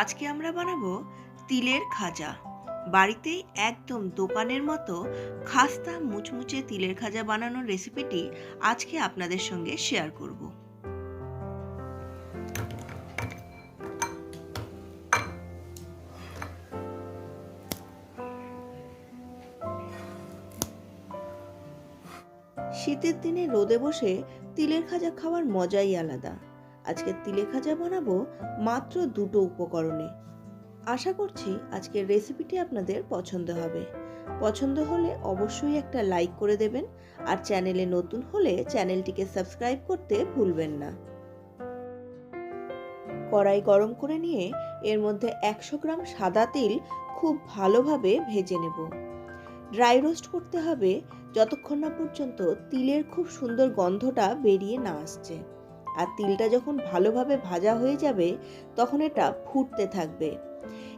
আজকে আমরা বানাবো তিলের খাজা। বাড়িতেই একদম দোকানের মতো খাস্তা মুচমুচে তিলের খাজা বানানোর রেসিপিটি আজকে আপনাদের সঙ্গে শেয়ার করব। শীতের দিনে রোদে বসে তিলের খাজা খাওয়ার মজাই আলাদা। আজকে তিলে খাজা বানাবো মাত্র দুটো উপকরণে। আশা করছি আজকের রেসিপিটি আপনাদের পছন্দ হবে। পছন্দ হলে অবশ্যই একটা লাইক করে দেবেন আর চ্যানেলে নতুন হলে চ্যানেলটিকে সাবস্ক্রাইব করতে ভুলবেন না। কড়াই গরম করে নিয়ে এর মধ্যে একশো গ্রাম সাদা তিল খুব ভালোভাবে ভেজে নেব। ড্রাই রোস্ট করতে হবে যতক্ষণ না পর্যন্ত তিলের খুব সুন্দর গন্ধটা বেরিয়ে না আসছে। আর তিলটা যখন ভালোভাবে ভাজা হয়ে যাবে, তখন এটা ফুটতে থাকবে।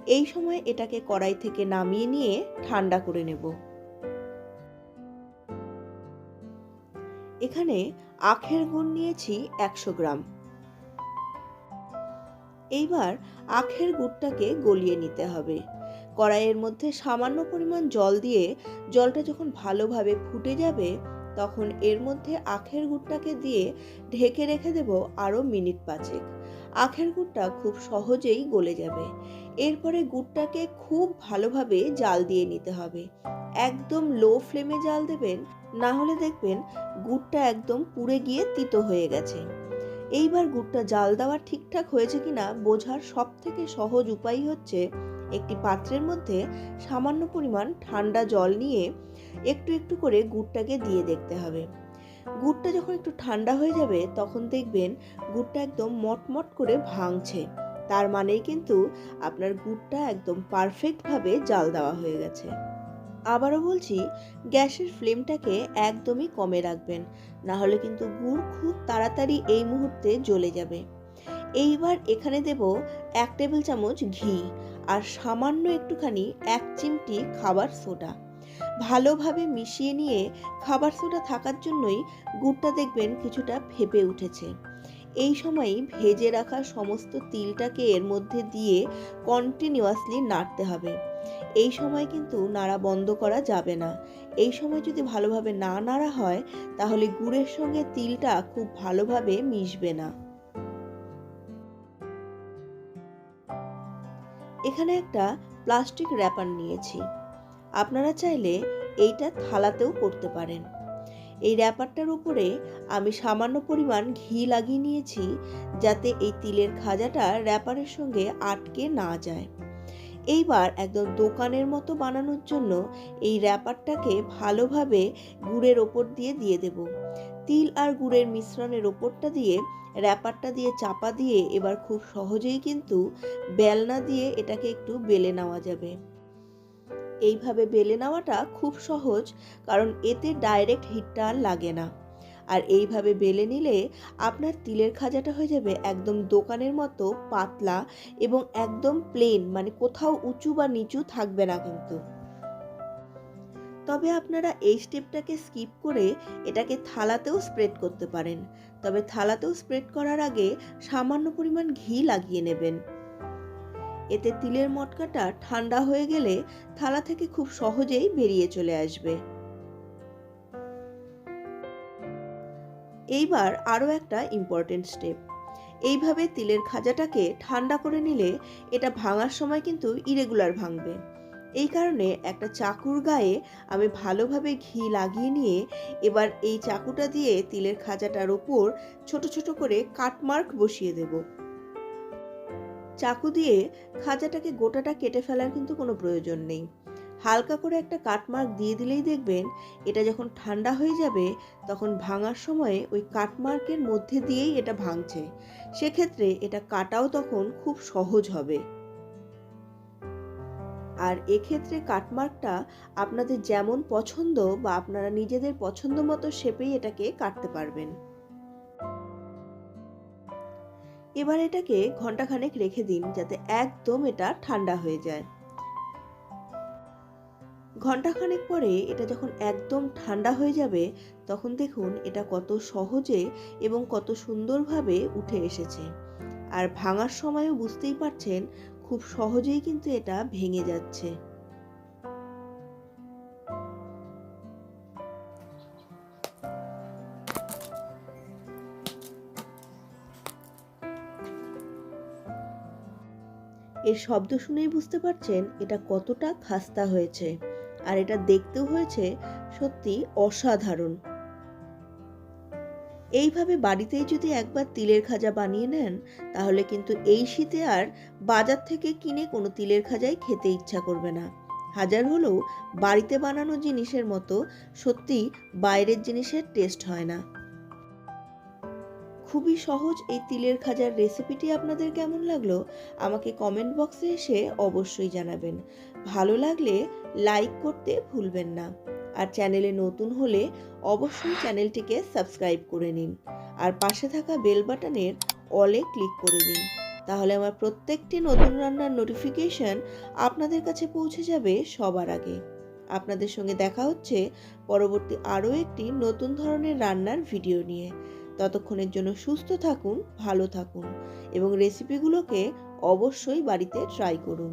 এই সময় এটাকে কড়াই থেকে নামিয়ে নিয়ে ঠান্ডা করে নেব। এখানে আখের গুড় নিয়েছি একশো গ্রাম। এইবার আখের গুড়টাকে গলিয়ে নিতে হবে। কড়াইয়ের মধ্যে সামান্য পরিমাণ জল দিয়ে জলটা যখন ভালোভাবে ফুটে যাবে তখন এর মধ্যে আখের গুড়টাকে দিয়ে ঢেকে রেখে দেব আরও মিনিট পাঁচেক। আখের গুড়টা খুব সহজেই গলে যাবে। এরপরে গুড়টাকে খুব ভালোভাবে জাল দিয়ে নিতে হবে। একদম লো ফ্লেমে জাল দেবেন, না হলে দেখবেন গুড়টা একদম পুড়ে গিয়ে তিতো হয়ে গেছে। এইবার গুড়টা জাল দেওয়া ঠিকঠাক হয়েছে কিনা বোঝার সব থেকে সহজ উপায় হচ্ছে একটি পাত্রের মধ্যে সামান্য পরিমাণ ঠান্ডা জল নিয়ে একটু একটু করে গুড়টাকে দিয়ে দেখতে হবে। গুড়টা যখন একটু ঠান্ডা হয়ে যাবে, তখন দেখবেন গুড়টা একদম মটমট করে ভাঙছে। তার মানেই কিন্তু আপনার গুড়টা একদম পারফেক্টভাবে জাল দেওয়া হয়ে গেছে। আবারও বলছি, গ্যাসের ফ্লেমটাকে একদমই কমে রাখবেন না হলে কিন্তু গুড় খুব তাড়াতাড়ি এই মুহূর্তে জ্বলে যাবে। এইবার এখানে দেব এক টেবিল চামচ ঘি আর সামান্য একটুখানি এক চিমটি খাবার সোডা। ভালোভাবে মিশিয়ে নিয়ে খাবার সোডা থাকার জন্যই গুড়টা দেখবেন কিছুটা ফেপে উঠেছে। এই সময়ই ভেজে রাখা সমস্ত তিলটাকে এর মধ্যে দিয়ে কন্টিনিউয়াসলি নাড়তে হবে। এই সময় কিন্তু নাড়া বন্ধ করা যাবে না। এই সময় যদি ভালোভাবে না নাড়া হয়, তাহলে গুড়ের সঙ্গে তিলটা খুব ভালোভাবে মিশবে না। এখানে একটা প্লাস্টিক র্যাপার নিয়েছি। আপনারা চাইলে এইটা থালাতেও করতে পারেন। এই র্যাপারটার উপরে আমি সামান্য পরিমাণ ঘি লাগিয়ে নিয়েছি যাতে এই তিলের খাজাটা র্যাপারের সঙ্গে আটকে না যায়। এইবার একদম দোকানের মতো বানানোর জন্য এই র্যাপারটাকে ভালোভাবে গুড়ের ওপর দিয়ে দিয়ে দেব। তিল আর গুড়ের মিশ্রণের ওপরটা দিয়ে র্যাপারটা দিয়ে চাপা দিয়ে এবার খুব সহজেই কিন্তু বেলনা দিয়ে এটাকে একটু বেলে নেওয়া যাবে। এইভাবে বেলে নেওয়াটা খুব সহজ, কারণ এতে ডাইরেক্ট হিটটা আর লাগে না। আর এইভাবে বেলে নিলে আপনার তিলের খাজাটা হয়ে যাবে একদম দোকানের মতো পাতলা এবং একদম প্লেন মানে কোথাও উঁচু বা নিচু থাকবে না কিন্তু। তবে আপনারা এই স্টেপটাকে স্কিপ করে এটাকে থালাতেও স্প্রেড করতে পারেন। তবে থালাতেও স্প্রেড করার আগে সামান্য পরিমাণ ঘি লাগিয়ে নেবেন। এতে তিলের মটকাটা ঠান্ডা হয়ে গেলে থালা থেকে খুব সহজেই বেরিয়ে চলে আসবে। এইবার আরও একটা ইম্পর্টেন্ট স্টেপ এইভাবে তিলের খাজাটাকে ঠান্ডা করে নিলে এটা ভাঙার সময় কিন্তু ইরেগুলার ভাঙবে। এই কারণে একটা চাকুর গায়ে আমি ভালোভাবে ঘি লাগিয়ে নিয়ে এবার এই চাকুটা দিয়ে তিলের খাজাটার ওপর ছোট ছোট করে কাটমার্ক বসিয়ে দেব। চাকু দিয়ে খাঁচাটাকে গোটাটা কেটে ফেলার কিন্তু কোনো প্রয়োজন নেই। হালকা করে একটা কাটমার্ক দিয়ে দিলেই দেখবেন এটা যখন ঠান্ডা হয়ে যাবে তখন ভাঙার সময়ে ওই কাটমার্কের মধ্যে দিয়েই এটা ভাঙছে। সেক্ষেত্রে এটা কাটাও তখন খুব সহজ হবে। আর এক্ষেত্রে কাটমার্কটা আপনাদের যেমন পছন্দ বা আপনারা নিজেদের পছন্দ মতো শেপেই এটাকে কাটতে পারবেন। এবার এটাকে ঘন্টাখানেক রেখে দিন যাতে একদম এটা ঠান্ডা হয়ে যায়। ঘন্টাখানেক পরে এটা যখন একদম ঠান্ডা হয়ে যাবে, তখন দেখুন এটা কত সহজে এবং কত সুন্দরভাবে উঠে এসেছে। আর ভাঙার সময়ও বুঝতেই পারছেন, খুব সহজেই কিন্তু এটা ভেঙে যাচ্ছে। এর শব্দ শুনেই বুঝতে পারছেন এটা কতটা খাস্তা হয়েছে। আর এটা দেখতেও হয়েছে সত্যি অসাধারণ। এইভাবে বাড়িতেই যদি একবার তিলের খাজা বানিয়ে নেন, তাহলে কিন্তু এই শীতে আর বাজার থেকে কিনে কোনো তিলের খাজাই খেতে ইচ্ছা করবে না। হাজার হলেও বাড়িতে বানানো জিনিসের মতো সত্যি বাইরের জিনিসের টেস্ট হয় না। খুবই সহজ এই তিলের খাজার রেসিপিটি আপনাদের কেমন লাগল? আমাকে কমেন্ট বক্সে এসে অবশ্যই জানাবেন। ভালো লাগলে লাইক করতে ভুলবেন না। আর চ্যানেলে নতুন হলে অবশ্যই চ্যানেলটিকে সাবস্ক্রাইব করে নিন। আর পাশে থাকা বেল বাটনের অলে ক্লিক করে দিন তাহলে আমার প্রত্যেকটি নতুন রান্নার নোটিফিকেশন আপনাদের কাছে পৌঁছে যাবে সবার আগে। আপনাদের সঙ্গে দেখা হচ্ছে পরবর্তী আরও একটি নতুন ধরনের রান্নার ভিডিও নিয়ে। ততক্ষণের জন্য সুস্থ থাকুন ভালো থাকুন এবং রেসিপিগুলোকে অবশ্যই বাড়িতে ট্রাই করুন।